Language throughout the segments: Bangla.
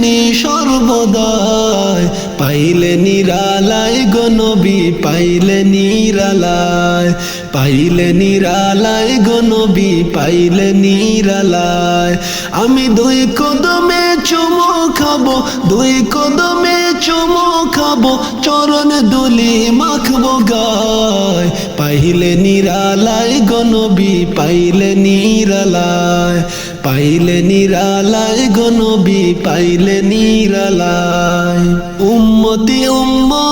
তিনি সর্বদায় পাইলে নিরালায় গনবি পাইলে নিরালায় পাইলে নিরালায় গনবি পাইলে নিরালায় আমি দুই কদমে চুমু খাব, দুই কদমে চুমু খাব, চরণ দুলি মাখবো গায়। পাইলে নিরালায় গনবি পাইলে নিরালায় পাইলে নিরালায় গনবি পাইলে নিরালায়। উম্মতি উম্মতি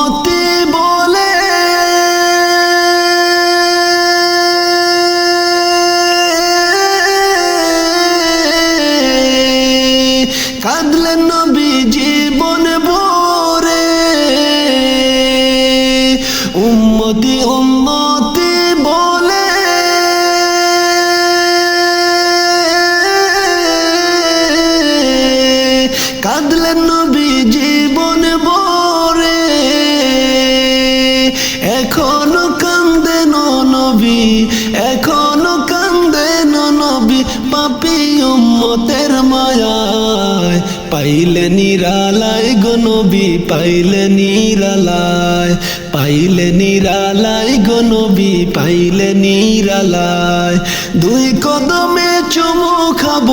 পাইলে নিরালায় পাইলে নিরালায় গনবি পাইলে নিরালায়। দুই কদমে চুমু খাব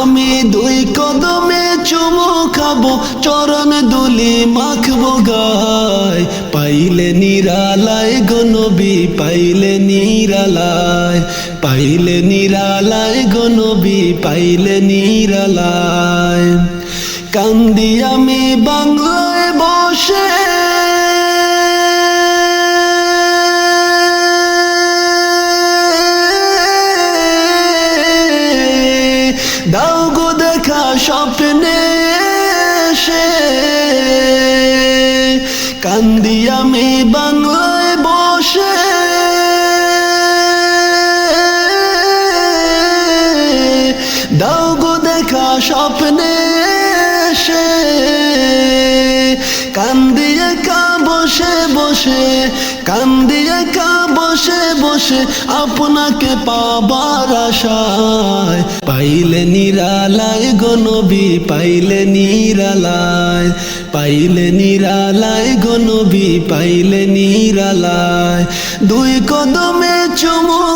আমি, দুই কদমে চুমু খাব, চরণ দুলি মাখবো গায়। পাইলে নিরালায় গনবি পাইলে নিরালায় পাইলে নিরালায় গনবি পাইলে নিরালায়। কান্দি আমি বাংলায় বসে দাও গো দেখা স্বপ্নে এসে। কান্দি আমি বাংলায় বসে। দাও গো দেখা স্বপ্নে এসে কান্দিয়ে কা বসে বসে কান্দিয়ে কা বসে বসে আপনাকে পাবার আশায়। পাইলে নিরালায় গনবি পাইলে নিরালায়। পাইলে নিরালায় গনবি পাইলে নিরালায়। দুই কদমে চুমু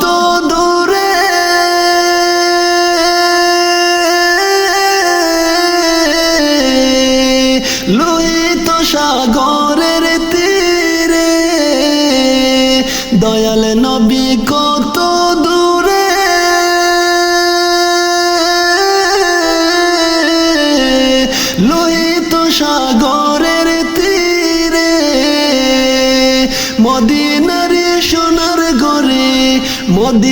মদিনারে সোনার ঘরে মদ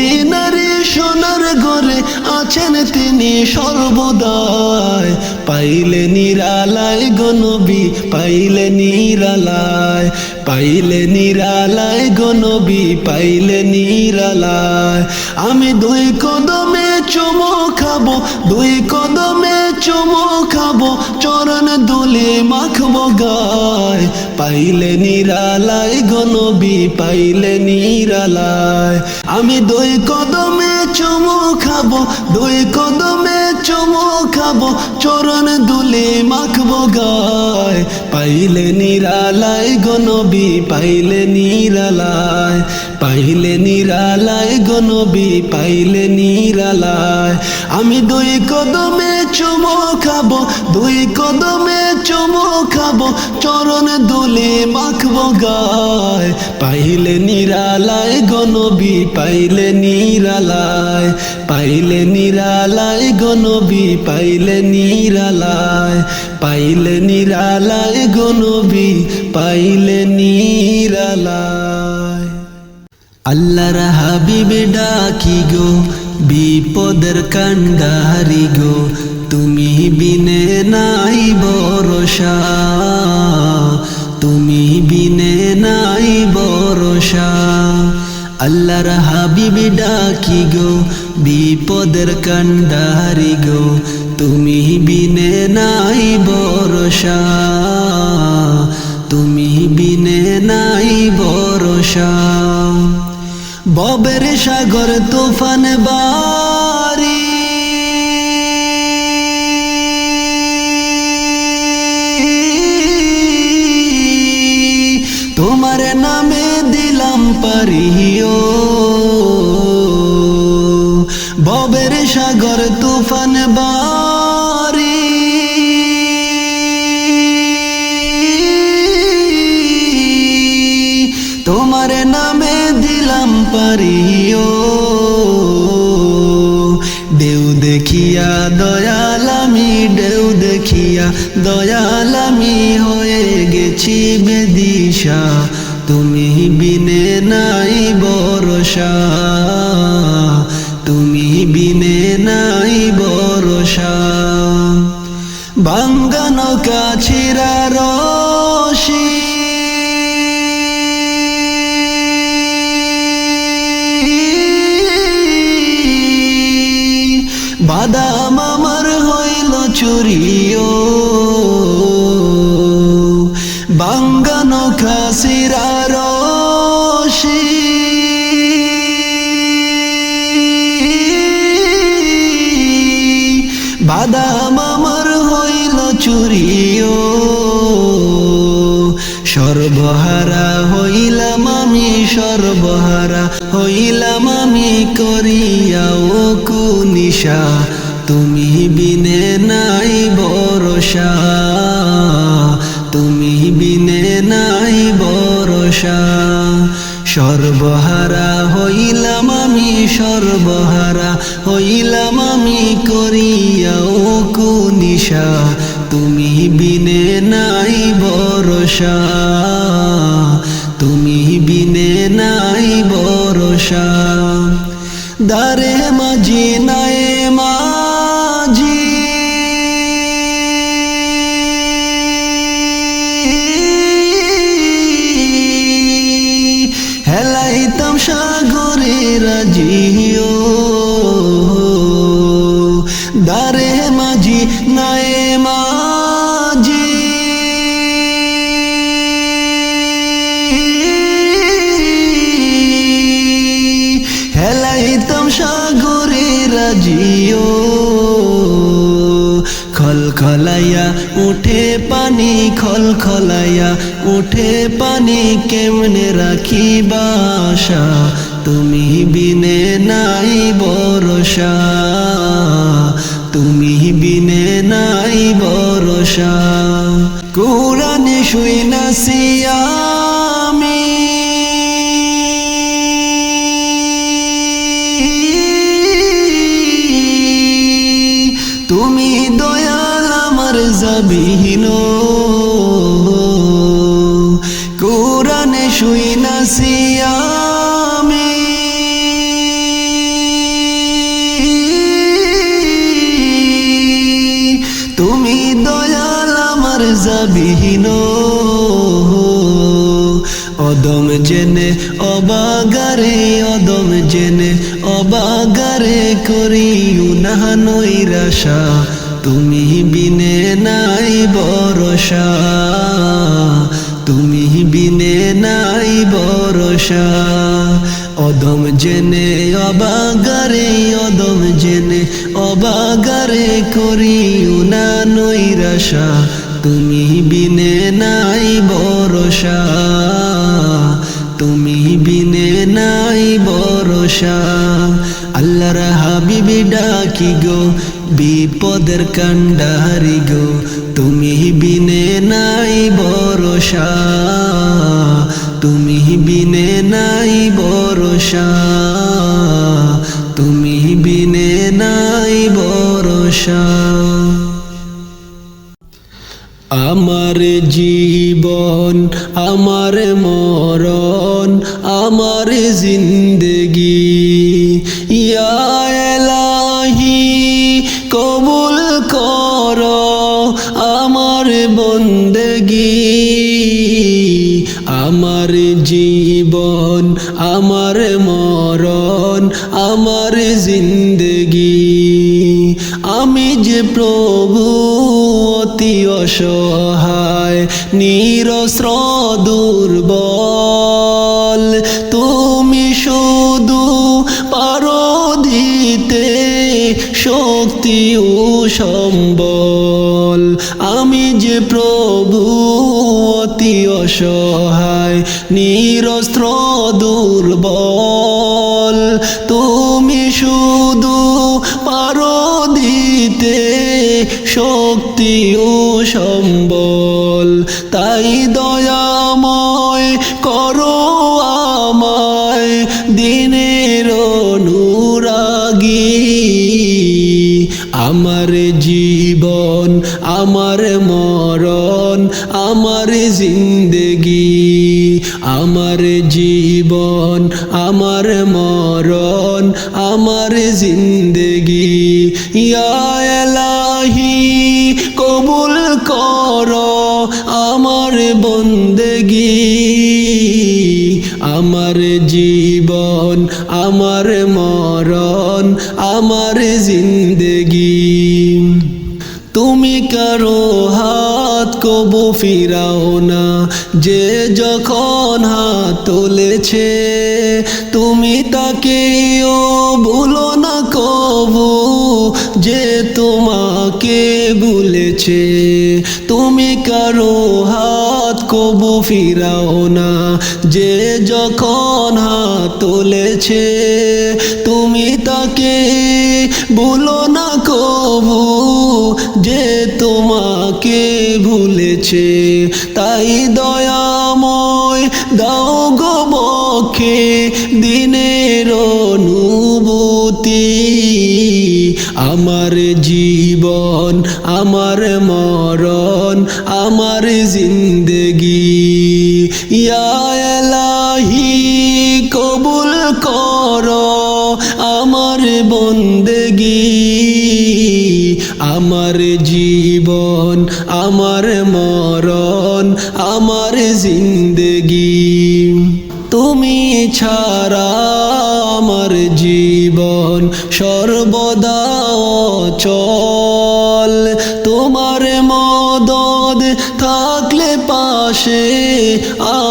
সোনার ঘরে আছেন তিনি সর্বদায় পাইলে নিরালায় গনবী পাইলে নিরালায় পাইলে নিরালায় গনবী পাইলে নিরালায়। আমি দুই কদমে চুমো খাব, দুই কদমে চুমো খাব, চরণ দুলে মাখবো গায়। পাইলে নিরালায় গনবী পাইলে নিরালায়। আমি দুই কদমে চুমো খাব, দুই কদমে চুমো খাব, চরণ দুলে মাখবো গায়। পাইলে নিরালায় গনবী পাইলে নিরালায়। পাইলে নিরালায় গনবী পাইলে নিরালায়। আমি দুই কদমে চুমো খাব, দুই কদমে চুমো খাব, চরণ দুলে মাখবো গায়। পাইলে নিরালায় গনবী, পাইলে নিরালায় পাইলে নিরালায় গনবী, পাইলে নিরালায় পাইলে নিরালায় গনবী, পাইলে নিরালায়। আল্লাহর হাবিবে ডাকি গো, বিপদের কান্ডারি গো তুমি বিনে নাই বরসা তুমি বিনে নাই বরসা আল্লাহর হাবিবে ডাকি গো, বিপদের কান্ডারি গো, তুমি বিনে নাই বরসা তুমি বিনে নাই বরসা ববের সাগর তুফান বারি বেদিশা তুমি বিনে নাই বরসা। তুমি বিনে নাই বরসা। বাঙ্গানো কাছিরা বাদাম আমার হইল চুরিও। সর্বহারা হইলাম আমি, সর্বহারা হইলাম আমি করিয়াও কুনিশা, তুমি বিনে নাই বরসা তুমি বিনে নাই বরসা সর্বহারা আমি সর্বহারা, হইলাম আমি করিয়াও কুনিশা, তুমি বিনে নাই বরসা তুমি বিনে নাই বরসা দারে মাঝি নাই হেলাইতাম সাগরে রাজিও। খল খলাইয়া উঠে পানি খল খলাইয়া উঠে পানি কেমনে রাখি বাসা তুমি বিনে নাই বরসা তুমি বিনে নাই বরসা কোরআনে শুই নাসিয়ামি কোরআনে শুই নাসিয়া তুমি দয়াল আমার যাবিহীন অদম জেনে অবাগারে, অদম জেনে অবাগারে করি উনাহ নৈরাশা। তুমি বিনে নাই বরসা তুমি বিনে নাই বরসা অদম জেনে অবাগারে, অদম জেনে অবাগারে করি উনানই রাশা তুমি বিনে নাই বরসা তুমি বিনে নাই বরসা আল্লাহর হাবিবি ডাকি গো বিপদের কান্ডারি গো, তুমি বিনে নাই বরসা তুমি বিনে নাই বরসা তুমি বিনে নাই বরসা আমার জীবন, আমার মরণ, আমার জিন্দগি। আমার জীবন, আমার মরণ, আমার জিন্দগি। আমি যে প্রভু, অতি অসহায় নিরস্র দুর্বল। তুমি শুধু পারো দিতে শক্তি ও সম্বল। আমি যে প্রভু অসহায় নিরস্ত্র দুর্বল। তুমি শুধু পারো দিতে শক্তি ও সম্বল। জীবন, আমার মরণ, আমার জিন্দগি, আমার জীবন, আমার মরণ, আমার জিন্দগি। ইয়া এলাহি, কবুল কর আমার বন্দগি। আমার জীবন, আমার মরণ, আমার জিন্দগি। তুমি কারও হাত কবু ফিরাও না। যে যখন হাত তুলেছে, তুমি তাকে ও ভুলো না কবু। যে তোমাকে বলেছে তুমি কারও হাত কবু ফিরাও না। যে যখন হাত তুলেছে, তুমি তাকে ভুলো না কবু। যে তোমাকে ভুলেছে, তাই দয়াময় দাও গো বক্ষে দিনের অনুভূতি। আমার জীবন, আমার মরণ, আমার জিন্দগি আমার জীবন, আমার মরণ, আমার জিন্দগি। তুমি ছাড়া আমার জীবন সর্বদা চল তোমার মদদ থাকলে পাশে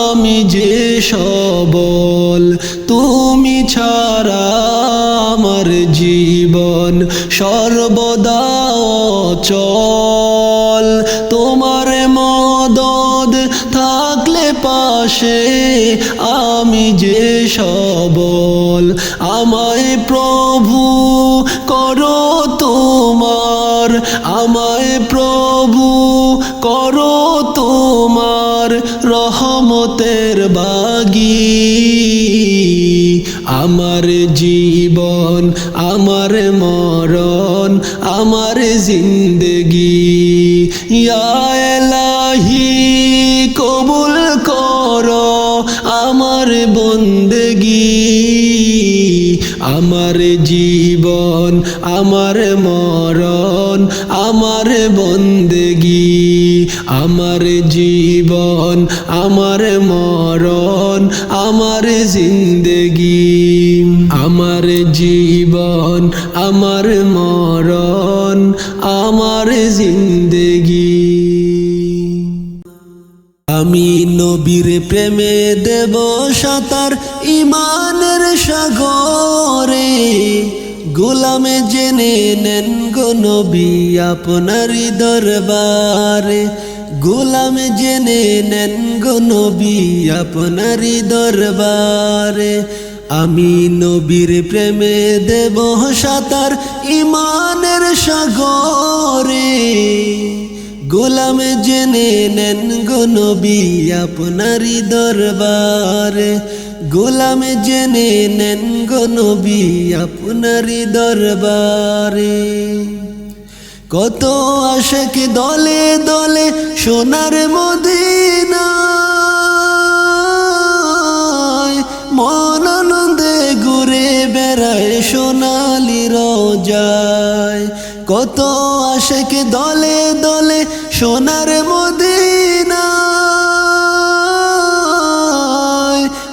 আমি যে সবল। তুমি ছাড়া আমার জীবন সর্বদা চল, তোমার মদদ থাকলে পাশে আমি যে সবল। আমায় প্রভু করো তোমার, আমায় প্রভু করো তোমার রহমতের বাগি। আমার জীবন, আমার মরণ আমার জিন্দগি। ইয়া এলাহি, কবুল কর আমার বন্দগি। আমার জীবন, আমার মরণ, আমার বন্দেগি। আমার জীবন, আমার মরণ, আমার জিন্দেগি। আমার জীবন আমার মরণ, আমার জিন্দেগি। আমি নবীর প্রেমে দেব সাঁতার ইমানের সাগরে। গোলামে জেনে নেন গো নবী আপনারই দরবারে। গোলামে জেনে নেন গো নবী আপনারই দরবারে। আমি নবীর প্রেমে দেব সাঁতার ইমানের সাগরে। গোলাম জেনে নেন গো নবী আপনারই দরবারে। গোলাম জেনে নেন গো নবী আপনারই দরবারে। কত আশেক দলে দলে সোনার মদিনা মন বেড়ায় সোনালি রোজায়। কত আশেক দলে দলে সোনার মদিনা।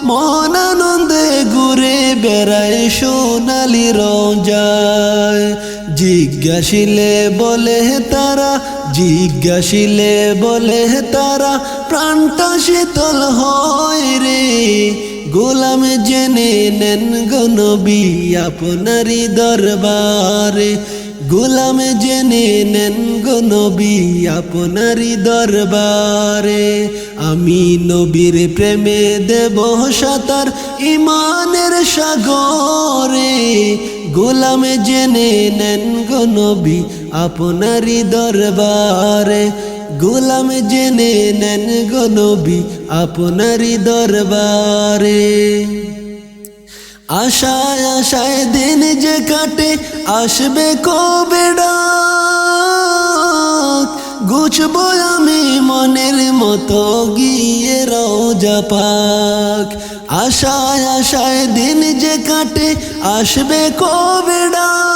মন আনন্দে ঘুরে বেড়ায় সোনালি রোজায়। জিজ্ঞাসিলে বলে তারা, জিজ্ঞাসিলে বলে তারা, প্রাণটা শীতল হয় রে। গোলাম জেনে নেন গনবী আপনারই দরবারে। গোলাম জেনে নেন গনবী আপনারই দরবারে। আমি নবীর প্রেমে দেব সাঁতার ইমানের সাগরে। গোলাম জেনে নেন গনবী আপনারই দরবারে। গোলাম জেনে নেন গনবী আপনারই দরবারে। আশায় আশায় দিন যে কাটে, আসবে কবে ডাক? গুছবো আমি মনের মতো, গিয়ে রোজা পাক। আশায় আশায় দিন যে কাটে, আসবে কবে ডাক?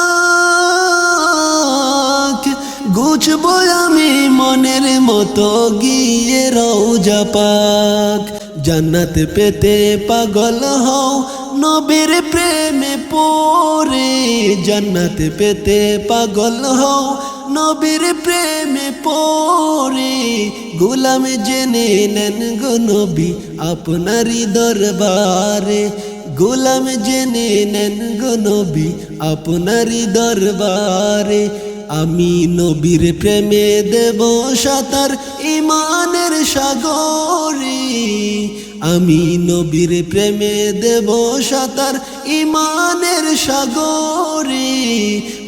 গুছবো আমি মনের মতো, গিয়ে রোজা পাক। জান্নাত পেতে পাগল হও, নবীর প্রেমে পড়ে। জান্নাত পেতে পাগল হও, নবীর প্রেমে পড়ে। গোলাম জেনে নেন গো নবী আপনারই দরবারে। গোলাম জেনে নেন গো নবী আপনারই দরবারে। আমি নবীর প্রেমে দেব সাঁতার ইমানের সাগরে। আমি নবীর প্রেমে দেব সাঁতার ইমানের সাগরে।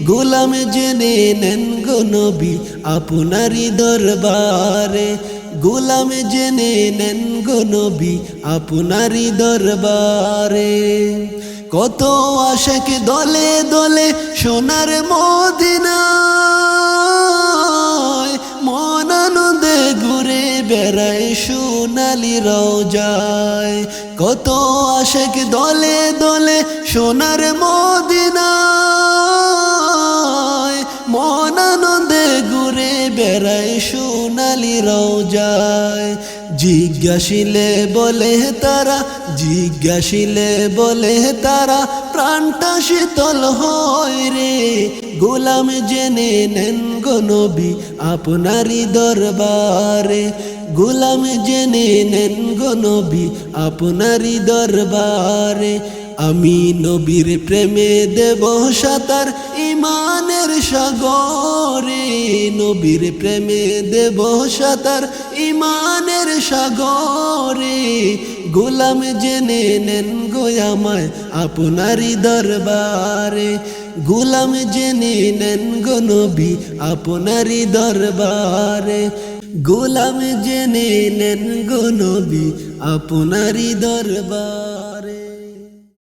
গোলাম জেনে নেন গো নবী আপনারই দরবারে। গোলাম জেনে নেন গো নবী আপনারই দরবারে। কত আশেক দলে দলে সোনার মদিনায় মন আনন্দে ঘুরে বেড়ায় সোনালি রোজায় কত আশেক দলে দলে সোনার মদিনায় মন আনন্দে ঘুরে বেড়ায় সোনালি রোজায় জিজ্ঞাসিলে বলে তারা, জিজ্ঞাসিলে বলে তারা, প্রাণটা শীতল হয় রে। গোলাম জেনে নেন গো আপনারই দরবারে। গোলাম জেনে নেন গো আপনারই দরবারে। আমি নবীর প্রেমে দেব সাঁতার ইমানের সাগরে। নবীর প্রেমে দেব সাঁতার ইমানের সাগরে। গোলাম জেনে নেন গো আমায় আপনারই দরবারে। গোলাম জেনে নেন গো নবী আপনারই দরবারে। গোলাম জেনে নেন গো নবী আপনারই দরবার।